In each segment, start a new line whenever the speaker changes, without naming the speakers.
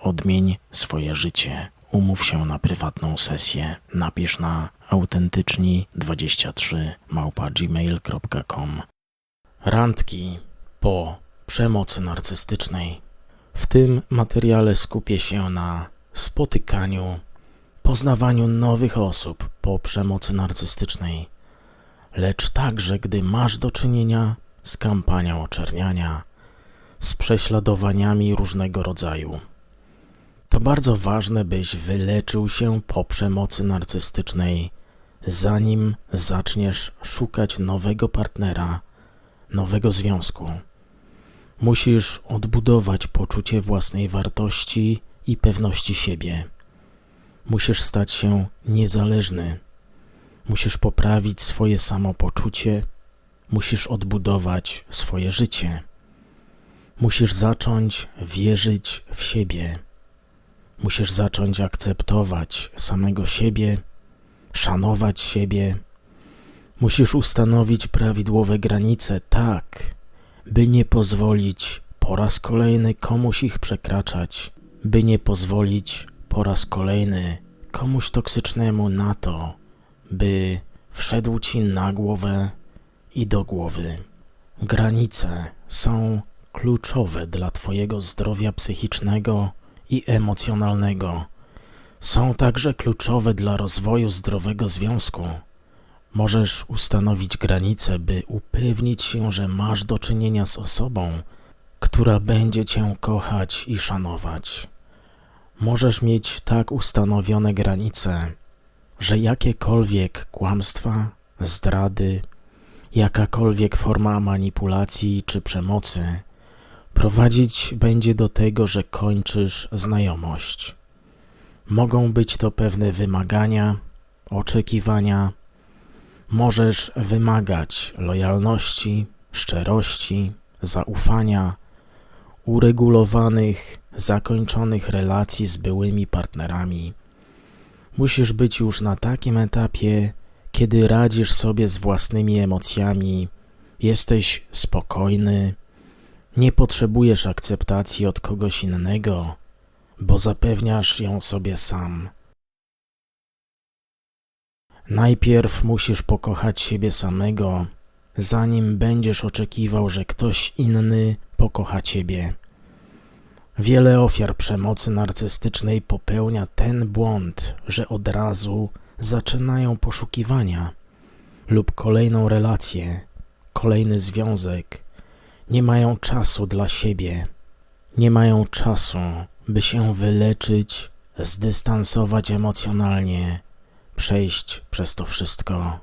Odmień swoje życie. Umów się na prywatną sesję. Napisz na autentyczni23 małpa gmail.com Randki po przemocy narcystycznej. W tym materiale skupię się na spotykaniu, poznawaniu nowych osób po przemocy narcystycznej, lecz także gdy masz do czynienia z kampanią oczerniania, z prześladowaniami różnego rodzaju. To bardzo ważne, byś wyleczył się po przemocy narcystycznej, zanim zaczniesz szukać nowego partnera, nowego związku. Musisz odbudować poczucie własnej wartości i pewności siebie. Musisz stać się niezależny. Musisz poprawić swoje samopoczucie. Musisz odbudować swoje życie. Musisz zacząć wierzyć w siebie. Musisz zacząć akceptować samego siebie, szanować siebie. Musisz ustanowić prawidłowe granice tak, by nie pozwolić po raz kolejny komuś ich przekraczać, by nie pozwolić po raz kolejny komuś toksycznemu na to, by wszedł ci na głowę i do głowy. Granice są kluczowe dla Twojego zdrowia psychicznego i emocjonalnego. Są także kluczowe dla rozwoju zdrowego związku. Możesz ustanowić granice, by upewnić się, że masz do czynienia z osobą, która będzie cię kochać i szanować. Możesz mieć tak ustanowione granice, że jakiekolwiek kłamstwa, zdrady, jakakolwiek forma manipulacji czy przemocy prowadzić będzie do tego, że kończysz znajomość. Mogą być to pewne wymagania, oczekiwania, Możesz wymagać lojalności, szczerości, zaufania, uregulowanych, zakończonych relacji z byłymi partnerami. Musisz być już na takim etapie, kiedy radzisz sobie z własnymi emocjami, jesteś spokojny, nie potrzebujesz akceptacji od kogoś innego, bo zapewniasz ją sobie sam. Najpierw musisz pokochać siebie samego, zanim będziesz oczekiwał, że ktoś inny pokocha ciebie. Wiele ofiar przemocy narcystycznej popełnia ten błąd, że od razu zaczynają poszukiwania lub kolejną relację, kolejny związek. Nie mają czasu dla siebie, nie mają czasu, by się wyleczyć, zdystansować emocjonalnie przejść przez to wszystko,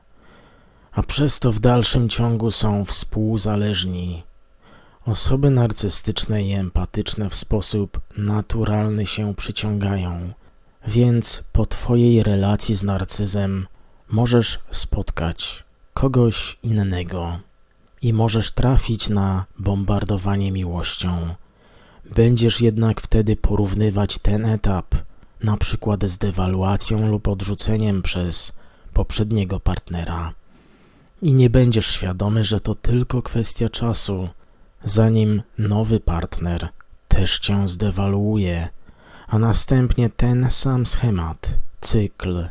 a przez to w dalszym ciągu są współzależni. Osoby narcystyczne i empatyczne w sposób naturalny się przyciągają, więc po Twojej relacji z narcyzem możesz spotkać kogoś innego i możesz trafić na bombardowanie miłością. Będziesz jednak wtedy porównywać ten etap na przykład z dewaluacją lub odrzuceniem przez poprzedniego partnera. I nie będziesz świadomy, że to tylko kwestia czasu, zanim nowy partner też cię zdewaluuje, a następnie ten sam schemat, cykl,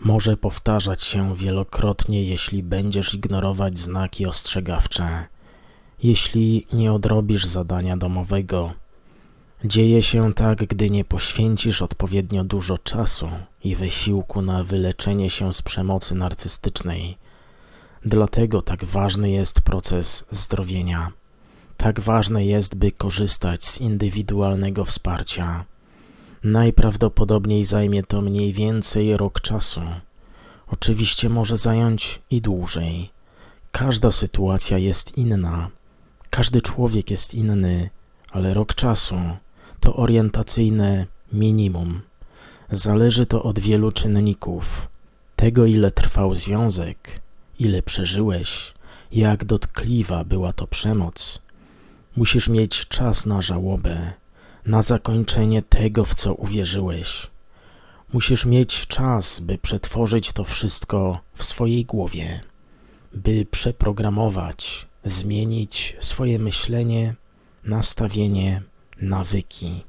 może powtarzać się wielokrotnie, jeśli będziesz ignorować znaki ostrzegawcze, jeśli nie odrobisz zadania domowego Dzieje się tak, gdy nie poświęcisz odpowiednio dużo czasu i wysiłku na wyleczenie się z przemocy narcystycznej. Dlatego tak ważny jest proces zdrowienia. Tak ważne jest, by korzystać z indywidualnego wsparcia. Najprawdopodobniej zajmie to mniej więcej rok czasu. Oczywiście może zająć i dłużej. Każda sytuacja jest inna, każdy człowiek jest inny, ale rok czasu to orientacyjne minimum. Zależy to od wielu czynników. Tego, ile trwał związek, ile przeżyłeś, jak dotkliwa była to przemoc. Musisz mieć czas na żałobę, na zakończenie tego, w co uwierzyłeś. Musisz mieć czas, by przetworzyć to wszystko w swojej głowie, by przeprogramować, zmienić swoje myślenie, nastawienie, nawyki.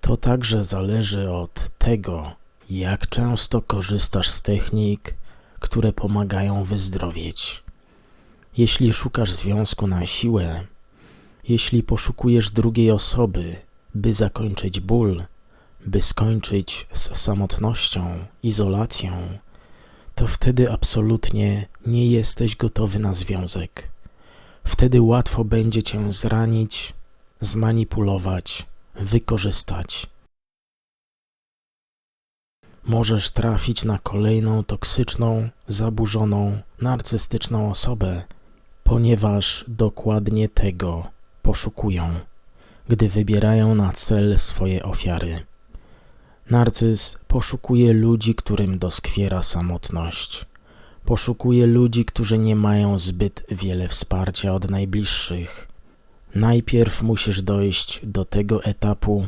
To także zależy od tego, jak często korzystasz z technik, które pomagają wyzdrowieć. Jeśli szukasz związku na siłę, jeśli poszukujesz drugiej osoby, by zakończyć ból, by skończyć z samotnością, izolacją, to wtedy absolutnie nie jesteś gotowy na związek. Wtedy łatwo będzie cię zranić, zmanipulować, wykorzystać. Możesz trafić na kolejną toksyczną, zaburzoną, narcystyczną osobę, ponieważ dokładnie tego poszukują, gdy wybierają na cel swoje ofiary. Narcyz poszukuje ludzi, którym doskwiera samotność. Poszukuje ludzi, którzy nie mają zbyt wiele wsparcia od najbliższych. Najpierw musisz dojść do tego etapu,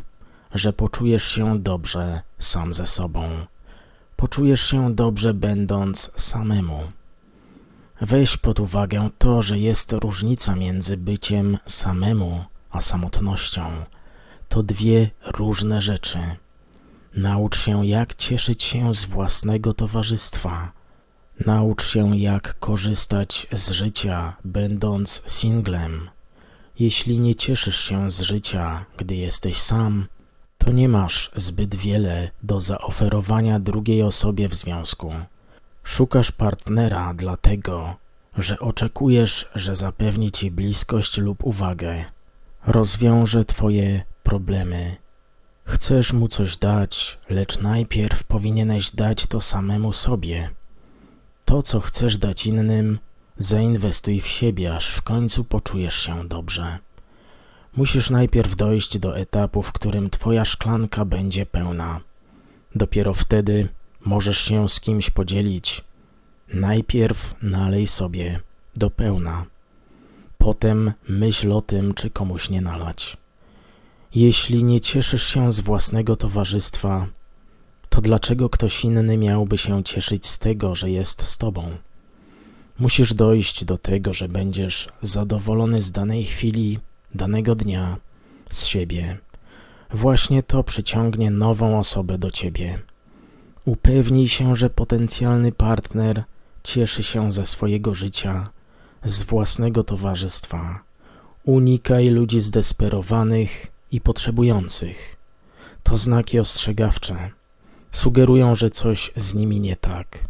że poczujesz się dobrze sam ze sobą. Poczujesz się dobrze, będąc samemu. Weź pod uwagę to, że jest różnica między byciem samemu a samotnością. To dwie różne rzeczy. Naucz się, jak cieszyć się z własnego towarzystwa. Naucz się, jak korzystać z życia, będąc singlem. Jeśli nie cieszysz się z życia, gdy jesteś sam, to nie masz zbyt wiele do zaoferowania drugiej osobie w związku. Szukasz partnera dlatego, że oczekujesz, że zapewni ci bliskość lub uwagę, rozwiąże twoje problemy. Chcesz mu coś dać, lecz najpierw powinieneś dać to samemu sobie. To, co chcesz dać innym, zainwestuj w siebie, aż w końcu poczujesz się dobrze. Musisz najpierw dojść do etapu, w którym twoja szklanka będzie pełna. Dopiero wtedy możesz się z kimś podzielić. Najpierw nalej sobie do pełna. Potem myśl o tym, czy komuś nie nalać. Jeśli nie cieszysz się z własnego towarzystwa, to dlaczego ktoś inny miałby się cieszyć z tego, że jest z tobą? Musisz dojść do tego, że będziesz zadowolony z danej chwili, danego dnia, z siebie. Właśnie to przyciągnie nową osobę do ciebie. Upewnij się, że potencjalny partner cieszy się ze swojego życia, z własnego towarzystwa. Unikaj ludzi zdesperowanych i potrzebujących. To znaki ostrzegawcze. Sugerują, że coś z nimi nie tak,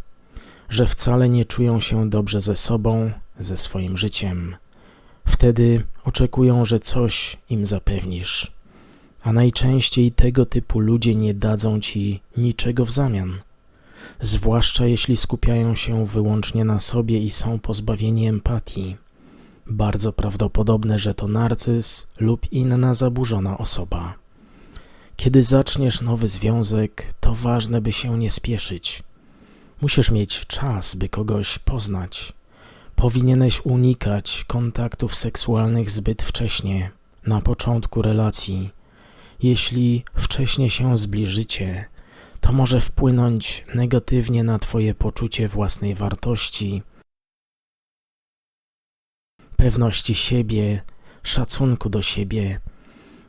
że wcale nie czują się dobrze ze sobą, ze swoim życiem. Wtedy oczekują, że coś im zapewnisz, a najczęściej tego typu ludzie nie dadzą ci niczego w zamian. Zwłaszcza jeśli skupiają się wyłącznie na sobie i są pozbawieni empatii. Bardzo prawdopodobne, że to narcyz lub inna zaburzona osoba. Kiedy zaczniesz nowy związek, to ważne, by się nie spieszyć. Musisz mieć czas, by kogoś poznać. Powinieneś unikać kontaktów seksualnych zbyt wcześnie, na początku relacji. Jeśli wcześnie się zbliżycie, to może wpłynąć negatywnie na Twoje poczucie własnej wartości pewności siebie, szacunku do siebie.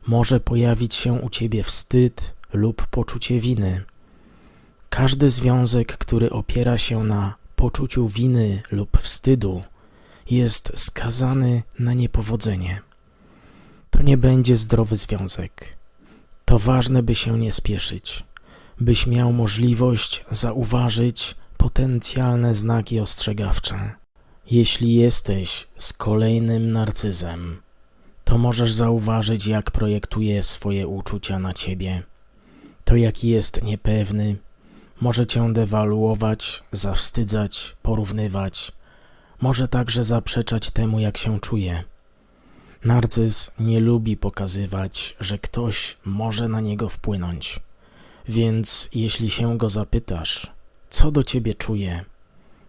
Może pojawić się u ciebie wstyd lub poczucie winy. Każdy związek, który opiera się na poczuciu winy lub wstydu, jest skazany na niepowodzenie. To nie będzie zdrowy związek. To ważne, by się nie spieszyć, byś miał możliwość zauważyć potencjalne znaki ostrzegawcze. Jeśli jesteś z kolejnym narcyzem, to możesz zauważyć, jak projektuje swoje uczucia na ciebie. To, jaki jest niepewny, może cię dewaluować, zawstydzać, porównywać, może także zaprzeczać temu, jak się czuje. Narcyz nie lubi pokazywać, że ktoś może na niego wpłynąć. Więc jeśli się go zapytasz, co do ciebie czuje,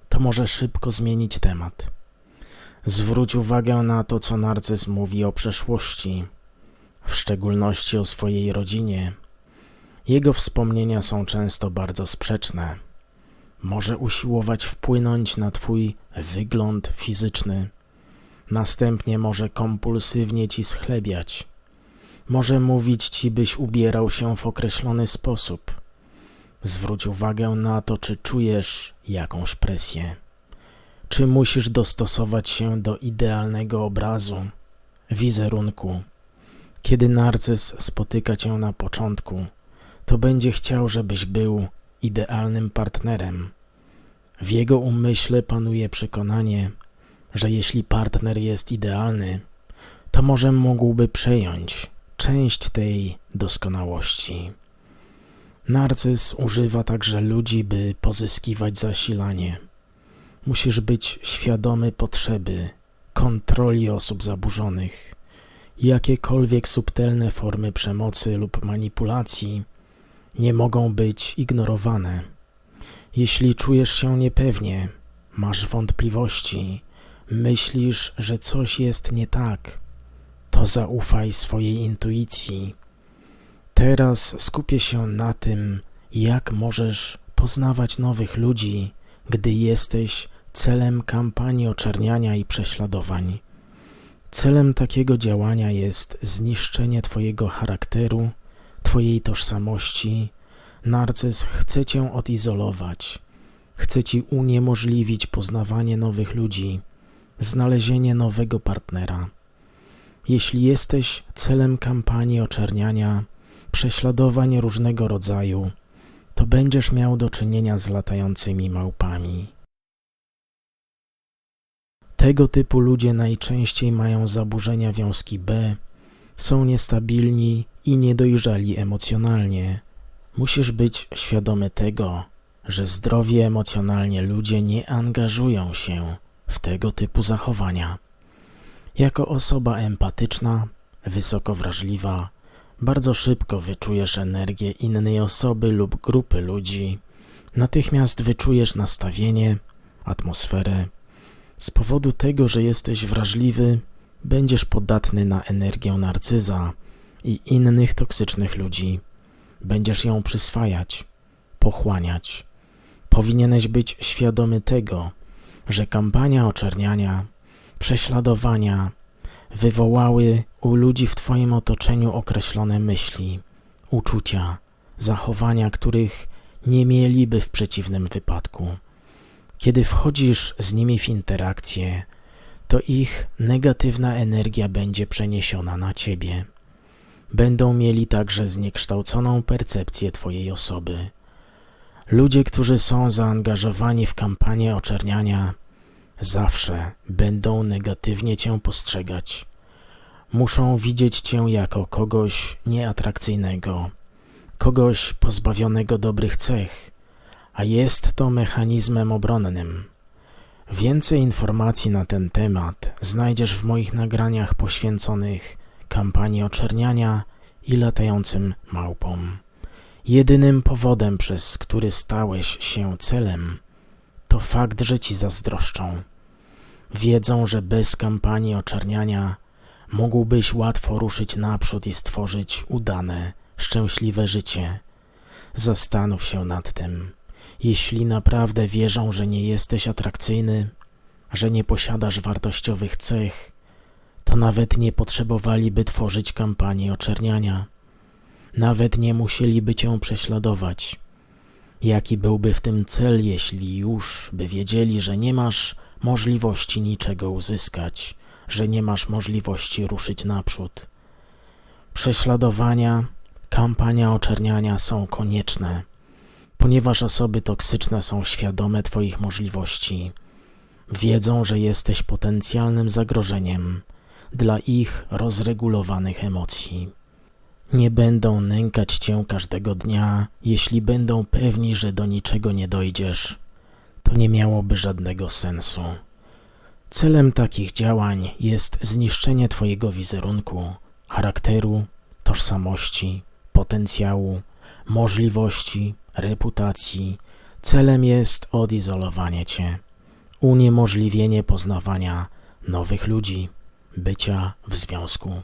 to może szybko zmienić temat. Zwróć uwagę na to, co narcyz mówi o przeszłości, w szczególności o swojej rodzinie. Jego wspomnienia są często bardzo sprzeczne. Może usiłować wpłynąć na twój wygląd fizyczny. Następnie może kompulsywnie ci schlebiać. Może mówić ci, byś ubierał się w określony sposób. Zwróć uwagę na to, czy czujesz jakąś presję. Czy musisz dostosować się do idealnego obrazu, wizerunku. Kiedy narcyz spotyka cię na początku, to będzie chciał, żebyś był idealnym partnerem. W jego umyśle panuje przekonanie, że jeśli partner jest idealny, to może mógłby przejąć część tej doskonałości. Narcyz używa także ludzi, by pozyskiwać zasilanie. Musisz być świadomy potrzeby kontroli osób zaburzonych. Jakiekolwiek subtelne formy przemocy lub manipulacji nie mogą być ignorowane. Jeśli czujesz się niepewnie, masz wątpliwości, myślisz, że coś jest nie tak, to zaufaj swojej intuicji. Teraz skupię się na tym, jak możesz poznawać nowych ludzi, gdy jesteś celem kampanii oczerniania i prześladowań. Celem takiego działania jest zniszczenie Twojego charakteru, Twojej tożsamości. Narcyz chce Cię odizolować, chce Ci uniemożliwić poznawanie nowych ludzi, znalezienie nowego partnera. Jeśli jesteś celem kampanii oczerniania, prześladowań różnego rodzaju, to będziesz miał do czynienia z latającymi małpami. Tego typu ludzie najczęściej mają zaburzenia wiązki B, są niestabilni i niedojrzali emocjonalnie. Musisz być świadomy tego, że zdrowi emocjonalnie ludzie nie angażują się w tego typu zachowania. Jako osoba empatyczna, wysoko wrażliwa, bardzo szybko wyczujesz energię innej osoby lub grupy ludzi. Natychmiast wyczujesz nastawienie, atmosferę. Z powodu tego, że jesteś wrażliwy, będziesz podatny na energię narcyza i innych toksycznych ludzi. Będziesz ją przyswajać, pochłaniać. Powinieneś być świadomy tego, że kampania oczerniania, prześladowania wywołały u ludzi w Twoim otoczeniu określone myśli, uczucia, zachowania, których nie mieliby w przeciwnym wypadku. Kiedy wchodzisz z nimi w interakcję, to ich negatywna energia będzie przeniesiona na Ciebie. Będą mieli także zniekształconą percepcję Twojej osoby. Ludzie, którzy są zaangażowani w kampanię oczerniania, zawsze będą negatywnie Cię postrzegać. Muszą widzieć Cię jako kogoś nieatrakcyjnego, kogoś pozbawionego dobrych cech, a jest to mechanizmem obronnym. Więcej informacji na ten temat znajdziesz w moich nagraniach poświęconych kampanii oczerniania i latającym małpom. Jedynym powodem, przez który stałeś się celem, to fakt, że ci zazdroszczą. Wiedzą, że bez kampanii oczerniania mógłbyś łatwo ruszyć naprzód i stworzyć udane, szczęśliwe życie. Zastanów się nad tym. Jeśli naprawdę wierzą, że nie jesteś atrakcyjny, że nie posiadasz wartościowych cech, to nawet nie potrzebowaliby tworzyć kampanii oczerniania. Nawet nie musieliby cię prześladować. Jaki byłby w tym cel, jeśli już by wiedzieli, że nie masz możliwości niczego uzyskać, że nie masz możliwości ruszyć naprzód? Prześladowania, kampania oczerniania są konieczne ponieważ osoby toksyczne są świadome Twoich możliwości. Wiedzą, że jesteś potencjalnym zagrożeniem dla ich rozregulowanych emocji. Nie będą nękać Cię każdego dnia, jeśli będą pewni, że do niczego nie dojdziesz. To nie miałoby żadnego sensu. Celem takich działań jest zniszczenie Twojego wizerunku, charakteru, tożsamości, potencjału, możliwości, reputacji. Celem jest odizolowanie cię, uniemożliwienie poznawania nowych ludzi, bycia w związku.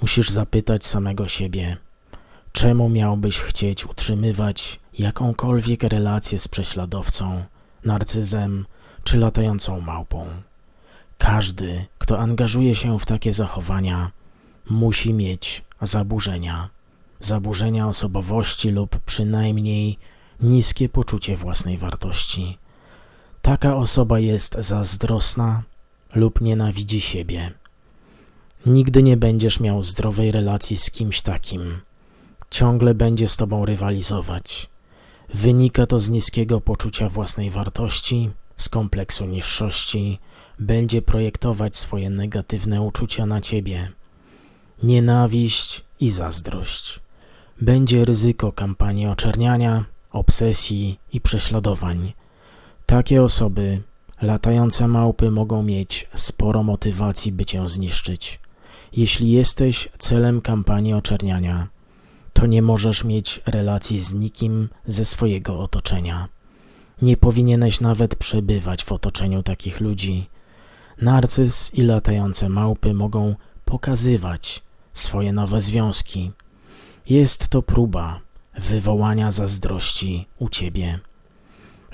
Musisz zapytać samego siebie, czemu miałbyś chcieć utrzymywać jakąkolwiek relację z prześladowcą, narcyzem czy latającą małpą. Każdy, kto angażuje się w takie zachowania, musi mieć zaburzenia, zaburzenia osobowości lub przynajmniej niskie poczucie własnej wartości. Taka osoba jest zazdrosna lub nienawidzi siebie. Nigdy nie będziesz miał zdrowej relacji z kimś takim. Ciągle będzie z tobą rywalizować. Wynika to z niskiego poczucia własnej wartości, z kompleksu niższości, będzie projektować swoje negatywne uczucia na ciebie. Nienawiść i zazdrość. Będzie ryzyko kampanii oczerniania, obsesji i prześladowań. Takie osoby, latające małpy, mogą mieć sporo motywacji, by cię zniszczyć. Jeśli jesteś celem kampanii oczerniania, to nie możesz mieć relacji z nikim ze swojego otoczenia. Nie powinieneś nawet przebywać w otoczeniu takich ludzi. Narcyz i latające małpy mogą pokazywać swoje nowe związki. Jest to próba wywołania zazdrości u ciebie.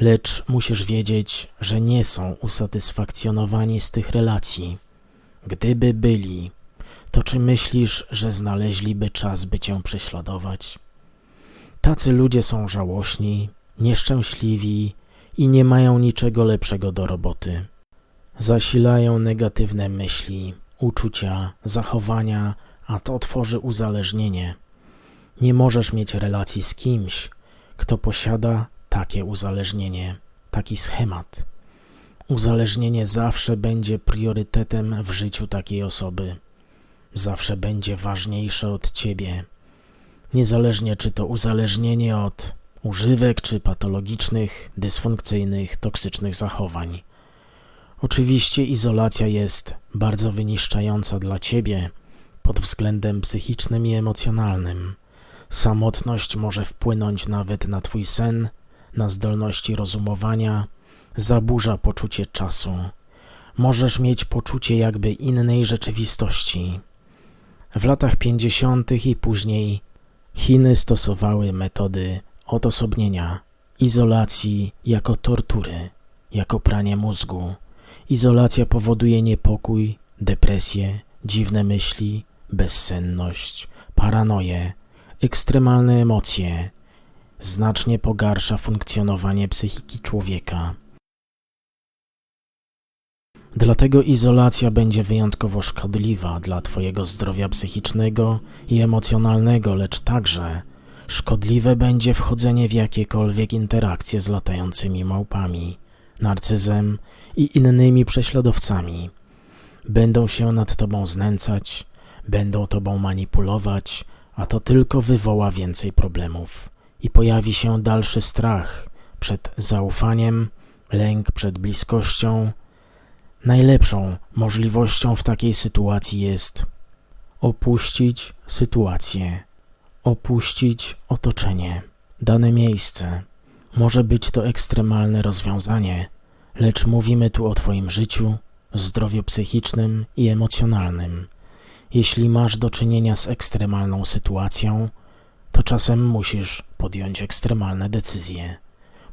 Lecz musisz wiedzieć, że nie są usatysfakcjonowani z tych relacji. Gdyby byli, to czy myślisz, że znaleźliby czas, by cię prześladować? Tacy ludzie są żałośni, nieszczęśliwi i nie mają niczego lepszego do roboty. Zasilają negatywne myśli, uczucia, zachowania, a to tworzy uzależnienie. Nie możesz mieć relacji z kimś, kto posiada takie uzależnienie, taki schemat. Uzależnienie zawsze będzie priorytetem w życiu takiej osoby zawsze będzie ważniejsze od ciebie. Niezależnie czy to uzależnienie od używek, czy patologicznych, dysfunkcyjnych, toksycznych zachowań. Oczywiście izolacja jest bardzo wyniszczająca dla ciebie pod względem psychicznym i emocjonalnym. Samotność może wpłynąć nawet na twój sen, na zdolności rozumowania, zaburza poczucie czasu. Możesz mieć poczucie jakby innej rzeczywistości. W latach 50. i później Chiny stosowały metody odosobnienia, izolacji jako tortury, jako pranie mózgu. Izolacja powoduje niepokój, depresję, dziwne myśli, bezsenność, paranoję, ekstremalne emocje. Znacznie pogarsza funkcjonowanie psychiki człowieka. Dlatego izolacja będzie wyjątkowo szkodliwa dla Twojego zdrowia psychicznego i emocjonalnego, lecz także szkodliwe będzie wchodzenie w jakiekolwiek interakcje z latającymi małpami, narcyzem i innymi prześladowcami. Będą się nad Tobą znęcać, będą Tobą manipulować, a to tylko wywoła więcej problemów i pojawi się dalszy strach przed zaufaniem, lęk przed bliskością Najlepszą możliwością w takiej sytuacji jest opuścić sytuację, opuścić otoczenie, dane miejsce. Może być to ekstremalne rozwiązanie, lecz mówimy tu o Twoim życiu, zdrowiu psychicznym i emocjonalnym. Jeśli masz do czynienia z ekstremalną sytuacją, to czasem musisz podjąć ekstremalne decyzje.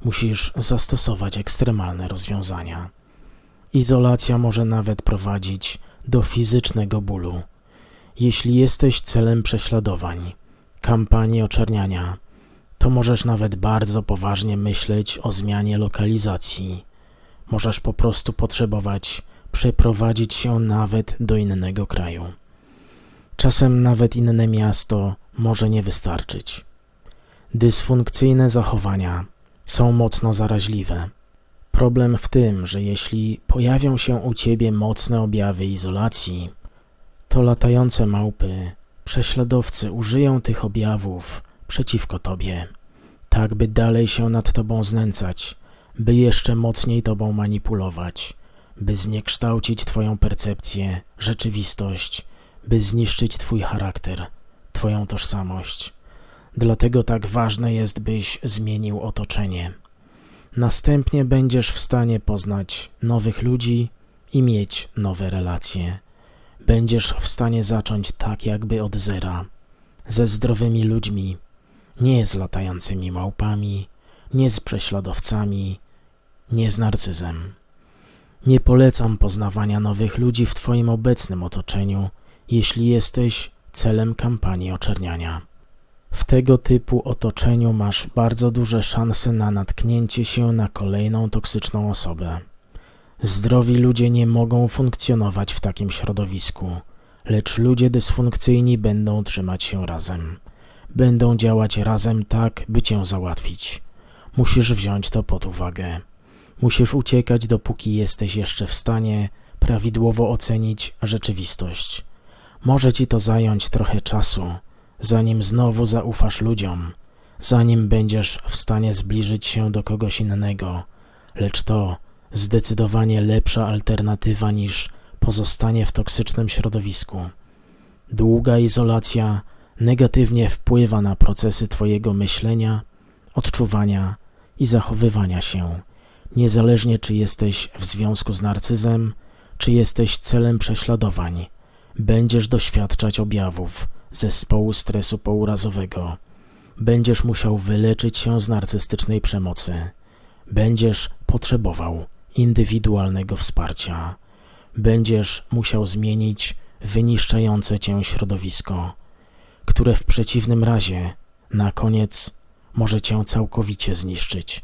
Musisz zastosować ekstremalne rozwiązania. Izolacja może nawet prowadzić do fizycznego bólu. Jeśli jesteś celem prześladowań, kampanii oczerniania, to możesz nawet bardzo poważnie myśleć o zmianie lokalizacji. Możesz po prostu potrzebować przeprowadzić się nawet do innego kraju. Czasem nawet inne miasto może nie wystarczyć. Dysfunkcyjne zachowania są mocno zaraźliwe. Problem w tym, że jeśli pojawią się u ciebie mocne objawy izolacji, to latające małpy, prześladowcy użyją tych objawów przeciwko tobie, tak by dalej się nad tobą znęcać, by jeszcze mocniej tobą manipulować, by zniekształcić twoją percepcję, rzeczywistość, by zniszczyć twój charakter, Twoją tożsamość. Dlatego tak ważne jest, byś zmienił otoczenie. Następnie będziesz w stanie poznać nowych ludzi i mieć nowe relacje. Będziesz w stanie zacząć tak jakby od zera, ze zdrowymi ludźmi, nie z latającymi małpami, nie z prześladowcami, nie z narcyzem. Nie polecam poznawania nowych ludzi w Twoim obecnym otoczeniu, jeśli jesteś celem kampanii oczerniania. W tego typu otoczeniu masz bardzo duże szanse na natknięcie się na kolejną toksyczną osobę. Zdrowi ludzie nie mogą funkcjonować w takim środowisku, lecz ludzie dysfunkcyjni będą trzymać się razem. Będą działać razem tak, by cię załatwić. Musisz wziąć to pod uwagę. Musisz uciekać, dopóki jesteś jeszcze w stanie prawidłowo ocenić rzeczywistość. Może ci to zająć trochę czasu, zanim znowu zaufasz ludziom, zanim będziesz w stanie zbliżyć się do kogoś innego, lecz to zdecydowanie lepsza alternatywa niż pozostanie w toksycznym środowisku. Długa izolacja negatywnie wpływa na procesy Twojego myślenia, odczuwania i zachowywania się, niezależnie czy jesteś w związku z narcyzem, czy jesteś celem prześladowań. Będziesz doświadczać objawów zespołu stresu pourazowego. Będziesz musiał wyleczyć się z narcystycznej przemocy. Będziesz potrzebował indywidualnego wsparcia. Będziesz musiał zmienić wyniszczające cię środowisko, które w przeciwnym razie na koniec może cię całkowicie zniszczyć.